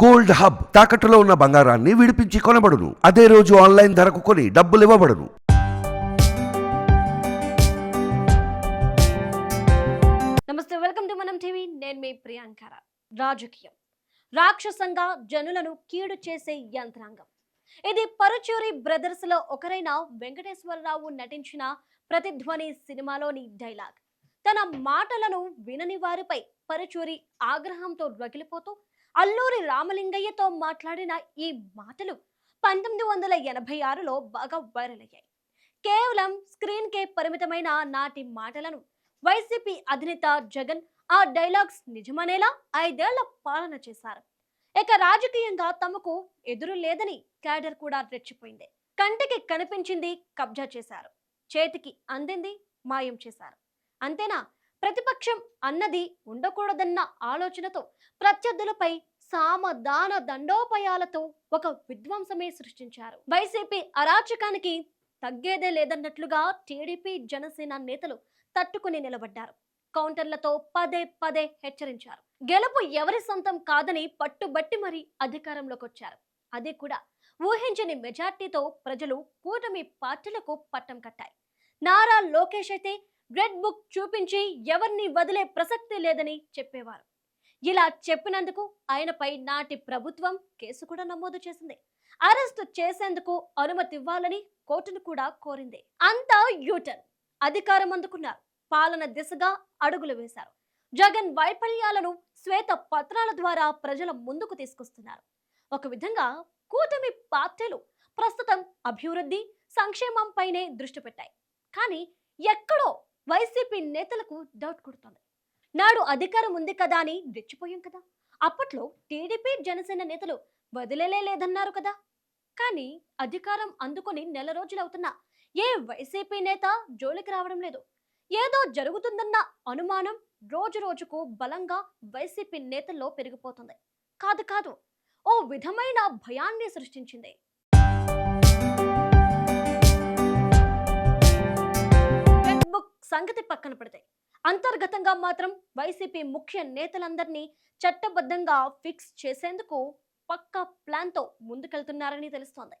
Gold hub తాకట్టులో ఉన్న బంగారాన్ని విడిపించి కొనబడును. అదే రోజు ఆన్లైన్ ధరకు కొని డబ్బులు ఇవ్వబడును. నమస్తే వెల్కమ్ టు మనం టీవీ. నేను మీ ప్రియాంకర రాజకీయం. రాక్షసంగా జనులను కీడు చేసే యంత్రాంగం. ఇది పరుచూరి బ్రదర్స్లో ఒకరైన వెంకటేశ్వరరావు నటించిన ప్రతిధ్వని సినిమాలోని డైలాగ్. తన మాటలను వినని వారిపై పరుచూరి ఆగ్రహంతో రగిలిపోతూ అల్లూరి రామలింగయ్యతో మాట్లాడిన ఈ మాటలు పంతొమ్మిది వందల ఎనభై ఆరులో బాగా వైరల్ అయ్యాయి. కేవలం స్క్రీన్ కే పరిమితమైన నాటి మాటలను వైసీపీ అధినేత జగన్ ఆ డైలాగ్స్ నిజమనేలా ఐదేళ్ళ పాలన చేశారు. ఇక రాజకీయంగా తమకు ఎదురు లేదని క్యాడర్ కూడా రెచ్చిపోయింది. కంటికి కనిపించింది కబ్జా చేశారు. చేతికి అందింది మాయం చేశారు. అంతేనా? ప్రతిపక్షం అన్నది ఉండకూడదన్న ఆలోచనతో ప్రత్యర్థులపై సామదాన దండోపయాలతో ఒక విధ్వంసమే సృష్టించారు. వైసీపీ అరాచకానికి తగ్గేదే లేదన్నట్లుగా టీడీపీ జనసేన నేతలు తట్టుకుని నిలబడ్డారు. కౌంటర్లతో పదే పదే హెచ్చరించారు. గెలుపు ఎవరి సొంతం కాదని పట్టుబట్టి మరీ అధికారంలోకి వచ్చారు. అది కూడా ఊహించని మెజార్టీతో ప్రజలు కూటమి పార్టీలకు పట్టం కట్టాయి. నారా లోకేష్ అయితే రెడ్ బుక్ చూపించి ఎవరిని వదిలే ప్రసక్తి లేదని చెప్పేవారు. ఇలా చెప్పినందుకు ఆయనపై నాటి ప్రభుత్వం కేసు కూడా నమోదు చేసింది. అరెస్టు చేసేందుకు అనుమతి ఇవ్వాలని కోర్టును కూడా కోరింది. అంతా యూటర్న్. అధికారం అందుకున్నారు. పాలన దిశగా అడుగులు వేశారు. జగన్ వైఫల్యాలను శ్వేత పత్రాల ద్వారా ప్రజల ముందుకు తీసుకొస్తున్నారు. ఒక విధంగా కూటమి పార్టీలు ప్రస్తుతం అభివృద్ధి సంక్షేమంపైనే దృష్టి పెట్టాయి. కానీ ఎక్కడో వైసీపీ నేతలకు డౌట్ కొడుతోంది. నాడు అధికారం ఉంది కదా అని రెచ్చిపోయాం కదా. అప్పట్లో టీడీపీ జనసేన నేతలు వదిలేలే లేదన్నారు కదా. కానీ అధికారం అందుకొని నెల రోజులవుతున్నా ఏ వైసీపీ నేత జోలికి రావడం లేదు. ఏదో జరుగుతుందన్న అనుమానం రోజు రోజుకు బలంగా వైసీపీ నేతల్లో పెరిగిపోతుంది. కాదు కాదు ఓ విధమైన భయాన్ని సృష్టించింది. సంగతి పక్కన పెడతాయి అంతర్గతంగా మాత్రం వైసీపీ ముఖ్య నేతలందరినీ చట్టబద్ధంగా ఫిక్స్ చేసేందుకు పక్క ప్లాన్తో ముందుకెళ్తున్నారని తెలుస్తోంది.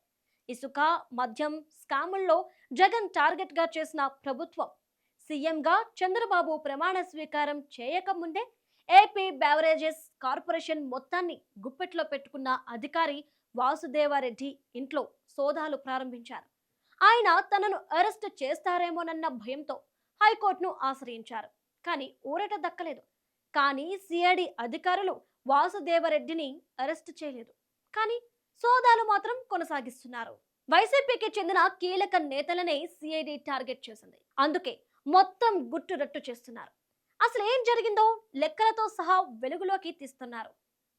ఇసుక మద్యం స్కాముల్లో జగన్ టార్గెట్గా చేసిన ప్రభుత్వం. సీఎంగా చంద్రబాబు ప్రమాణ స్వీకారం చేయకముందే ఏపీ బెవరేజెస్ కార్పొరేషన్ మొత్తాన్ని గుప్పెట్లో పెట్టుకున్న అధికారి వాసుదేవారెడ్డి ఇంట్లో సోదాలు ప్రారంభించారు. ఆయన తనను అరెస్ట్ చేస్తారేమోనన్న భయంతో హైకోర్టును ఆశ్రయించారు. కానీ ఊరట దక్కలేదు. కానీ సిఐడి అధికారులు వాసుదేవరెడ్డిని అరెస్ట్ చేయలేదు. కానీ సోదాలు మాత్రం కొనసాగిస్తున్నారు. వైసీపీకి చెందిన కీలక నేతలనే సిఐడి టార్గెట్ చేసింది. అందుకే మొత్తం గుట్టు రట్టు చేస్తున్నారు. అసలు ఏం జరిగిందో లెక్కలతో సహా వెలుగులోకి తీస్తున్నారు.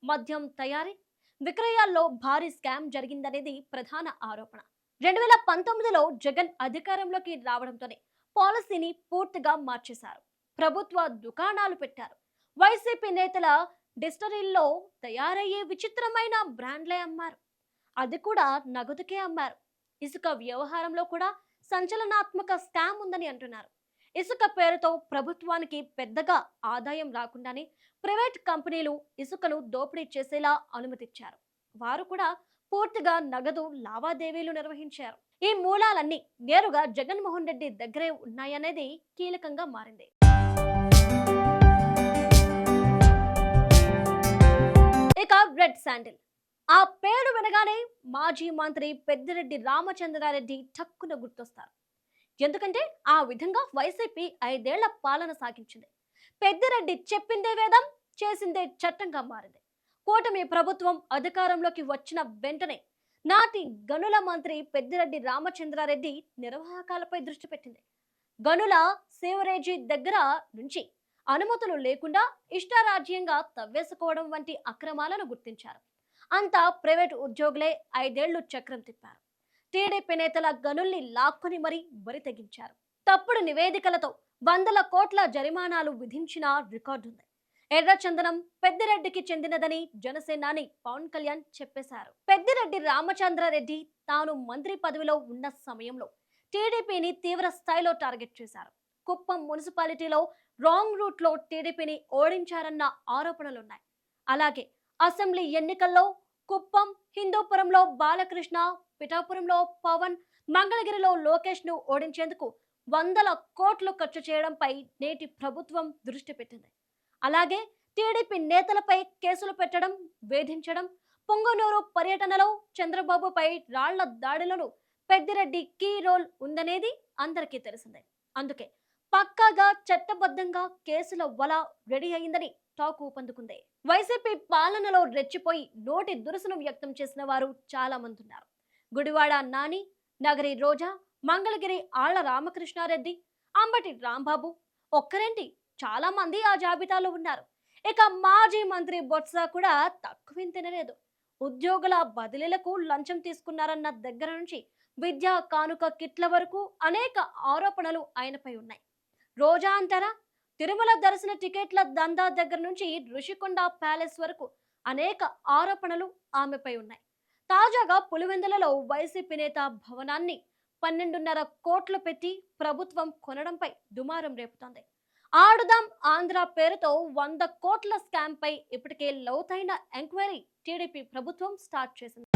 మద్యం తయారీ విక్రయాల్లో భారీ స్కామ్ జరిగిందనేది ప్రధాన ఆరోపణ. రెండు వేల పంతొమ్మిదిలో జగన్ అధికారంలోకి రావడంతోనే పాలసీని పూర్తిగా మార్చేశారు. ప్రభుత్వ దుకాణాలు పెట్టారు. వైసీపీ నేతల డిస్టరీల్లో తయారయ్యే విచిత్రమైన బ్రాండ్లే అమ్మారు. అది కూడా నగదుకే అమ్మారు. ఇసుక వ్యవహారంలో కూడా సంచలనాత్మక స్కామ్ ఉందని అంటున్నారు. ఇసుక పేరుతో ప్రభుత్వానికి పెద్దగా ఆదాయం రాకుండానే ప్రైవేట్ కంపెనీలు ఇసుకను దోపిడీ చేసేలా అనుమతిచ్చారు. వారు కూడా పూర్తిగా నగదు లావాదేవీలు నిర్వహించారు. ఈ మూలాలన్నీ నేరుగా జగన్మోహన్ రెడ్డి దగ్గరే ఉన్నాయనేది కీలకంగా మారింది. ఇక రెడ్ శాండిల్. ఆ పేరు వినగానే మాజీ మంత్రి పెద్దిరెడ్డి రామచంద్రారెడ్డి టక్కున గుర్తొస్తారు. ఎందుకంటే ఆ విధంగా వైసీపీ ఐదేళ్ళ పాలన సాగించింది. పెద్దిరెడ్డి చెప్పిందే వేదం చేసిందే చట్టంగా మారింది. కూటమి ప్రభుత్వం అధికారంలోకి వచ్చిన వెంటనే నాటి గనుల మంత్రి పెద్దిరెడ్డి రామచంద్రారెడ్డి నిర్వాహకాలపై దృష్టి పెట్టింది. గనుల సేవరేజీ దగ్గర నుంచి అనుమతులు లేకుండా ఇష్టారాజ్యంగా తవ్వేసుకోవడం వంటి అక్రమాలను గుర్తించారు. అంతా ప్రైవేటు ఉద్యోగులే ఐదేళ్ళు చక్రం తిప్పారు. టీడీపీ నేతల గనుల్ని లాక్కొని మరీ బరి తెగించారు. తప్పుడు నివేదికలతో వందల కోట్ల జరిమానాలు విధించిన రికార్డు ఉంది ఎర్రచందనం పెద్దిరెడ్డికి చెందినదని జనసేనాని పవన్ కళ్యాణ్ చెప్పేశారు. పెద్దిరెడ్డి రామచంద్రారెడ్డి తాను మంత్రి పదవిలో ఉన్న సమయంలో టీడీపీని తీవ్ర స్థాయిలో టార్గెట్ చేశారు. కుప్పం మున్సిపాలిటీలో రాంగ్ రూట్లో టీడీపీని ఓడించారన్న ఆరోపణలున్నాయి. అలాగే అసెంబ్లీ ఎన్నికల్లో కుప్పం హిందూపురంలో బాలకృష్ణ పిఠాపురంలో పవన్ మంగళగిరిలో లోకేష్ను ఓడించేందుకు వందల కోట్లు ఖర్చు చేయడంపై నేటి ప్రభుత్వం దృష్టి పెట్టింది. అలాగే టీడీపీ నేతలపై కేసులు పెట్టడం వేధించడం పొంగనూరు పర్యటనలో చంద్రబాబుపై రాళ్ళ దాడులను పెద్దిరెడ్డి కీ రోల్ ఉందనేది అందరికీ తెలిసిందే. అందుకే పక్కాగా చట్టబద్ధంగా కేసుల వల రెడీ అయిందని టాక్ ఊపందుకుంది వైసీపీ పాలనలో రెచ్చిపోయి నోటి దురుసును వ్యక్తం చేసిన వారు చాలా మంది ఉన్నారు గుడివాడ నాని నగరి రోజా మంగళగిరి ఆళ్ళ రామకృష్ణారెడ్డి అంబటి రాంబాబు ఒక్కరేంటి చాలా మంది ఆ జాబితాలో ఉన్నారు. ఇక మాజీ మంత్రి బొత్స కూడా తక్కువ తినలేదు. ఉద్యోగుల బదిలీలకు లంచం తీసుకున్నారన్న దగ్గర నుంచి విద్యా కానుక కిట్ల వరకు అనేక ఆరోపణలు ఆయనపై ఉన్నాయి. రోజా అంటారా? తిరుమల దర్శన టికెట్ల దందా దగ్గర నుంచి ఋషికొండ ప్యాలెస్ వరకు అనేక ఆరోపణలు ఆమెపై ఉన్నాయి. తాజాగా పులివెందులలో వైసీపీ నేత భవనాన్ని పన్నెండున్నర కోట్లు పెట్టి ప్రభుత్వం కొనడంపై దుమారం రేపుతోంది. ఆడుదాం ఆంధ్ర పేరుతో వంద కోట్ల స్కామ్ పై ఇప్పటికే లోతైన ఎంక్వైరీ టీడీపీ ప్రభుత్వం స్టార్ట్ చేసింది.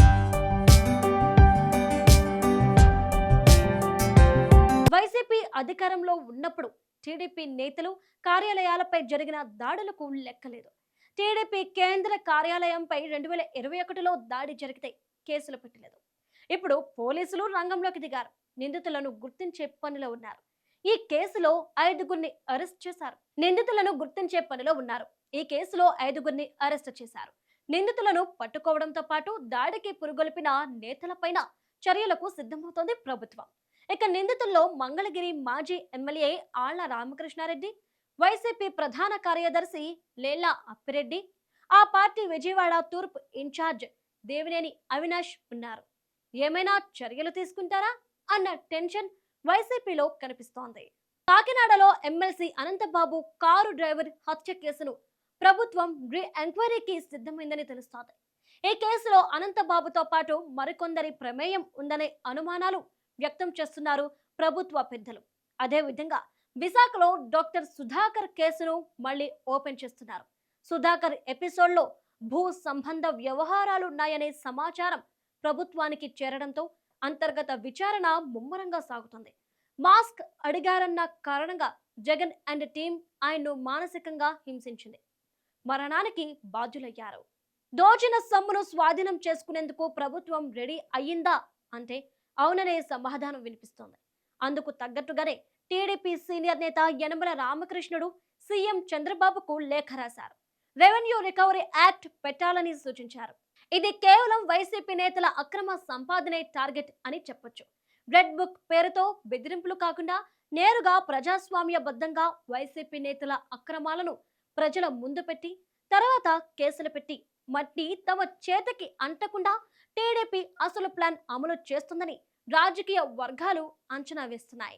వైసీపీ అధికారంలో ఉన్నప్పుడు టీడీపీ నేతలు కార్యాలయాలపై జరిగిన దాడులకు లెక్కలేదు. టీడీపీ కేంద్ర కార్యాలయంపై రెండు వేల ఇరవై ఒకటిలో దాడి జరిగితే కేసులు పెట్టలేదు. ఇప్పుడు పోలీసులు రంగంలోకి దిగారు. నిందితులను గుర్తించే పనిలో ఉన్నారు. ఈ కేసులో ఐదుగురిని అరెస్ట్ చేశారు. నిందితులను గుర్తించే పనిలో ఉన్నారు. ఈ కేసులో ఐదుగురిని అరెస్ట్ చేశారు. నిందితులను పట్టుకోవడంతో పాటు దాడికి పురుగొల్పిన నేతలపైన చర్యలకు సిద్ధమవుతోంది ప్రభుత్వం. ఇక నిందితుల్లో మంగళగిరి మాజీ ఎమ్మెల్యే ఆళ్ళ రామకృష్ణారెడ్డి వైసీపీ ప్రధాన కార్యదర్శి లేలా అప్పిరెడ్డి ఆ పార్టీ విజయవాడ తూర్పు ఇన్ఛార్జ్ దేవినేని అవినాష్ ఉన్నారు. ఏమైనా చర్యలు తీసుకుంటారా? అన్న టెన్షన్ వైసీపీలో కనిపిస్తోంది. కాకినాడలో ఎమ్మెల్సీ అనంతబాబు కారు డ్రైవర్ హత్య కేసును ప్రభుత్వం రీ ఎంక్వైరీకి సిద్ధమైందని తెలుస్తోంది. ఈ కేసులో అనంతబాబుతో పాటు మరికొందరి ప్రమేయం ఉందనే అనుమానాలు వ్యక్తం చేస్తున్నారు ప్రభుత్వ పెద్దలు. అదేవిధంగా విశాఖలో డాక్టర్ సుధాకర్ కేసును మళ్ళీ ఓపెన్ చేస్తున్నారు. సుధాకర్ ఎపిసోడ్లో భూ సంబంధ వ్యవహారాలున్నాయనే సమాచారం ప్రభుత్వానికి చేరడంతో అంతర్గత విచారణ ముమ్మరంగా సాగుతుంది. మాస్క్ అడిగారన్న కారణంగా జగన్ అండ్ టీం ఆయన్ను మానసికంగా హింసించింది. మరణానికి బాధ్యులయ్యారు. దోచిన సొమ్మును స్వాధీనం చేసుకునేందుకు ప్రభుత్వం రెడీ అయ్యిందా అంటే అవుననే సమాధానం వినిపిస్తోంది. అందుకు తగ్గట్టుగానే టీడీపీ సీనియర్ నేత యనమల రామకృష్ణుడు సీఎం చంద్రబాబుకు లేఖ రాశారు. రెవెన్యూ రికవరీ యాక్ట్ పెట్టాలని సూచించారు. ఇది కేవలం వైసీపీ నేతల అక్రమ సంపాదనే టార్గెట్ అని చెప్పొచ్చు. రెడ్ బుక్ పేరుతో బెదిరింపులు కాకుండా నేరుగా ప్రజాస్వామ్యబద్ధంగా వైసీపీ నేతల అక్రమాలను ప్రజల ముందు పెట్టి తర్వాత కేసులు పెట్టి మట్టి తమ చేతికి అంటకుండా టీడీపీ అసలు ప్లాన్ అమలు చేస్తుందని రాజకీయ వర్గాలు అంచనా వేస్తున్నాయి.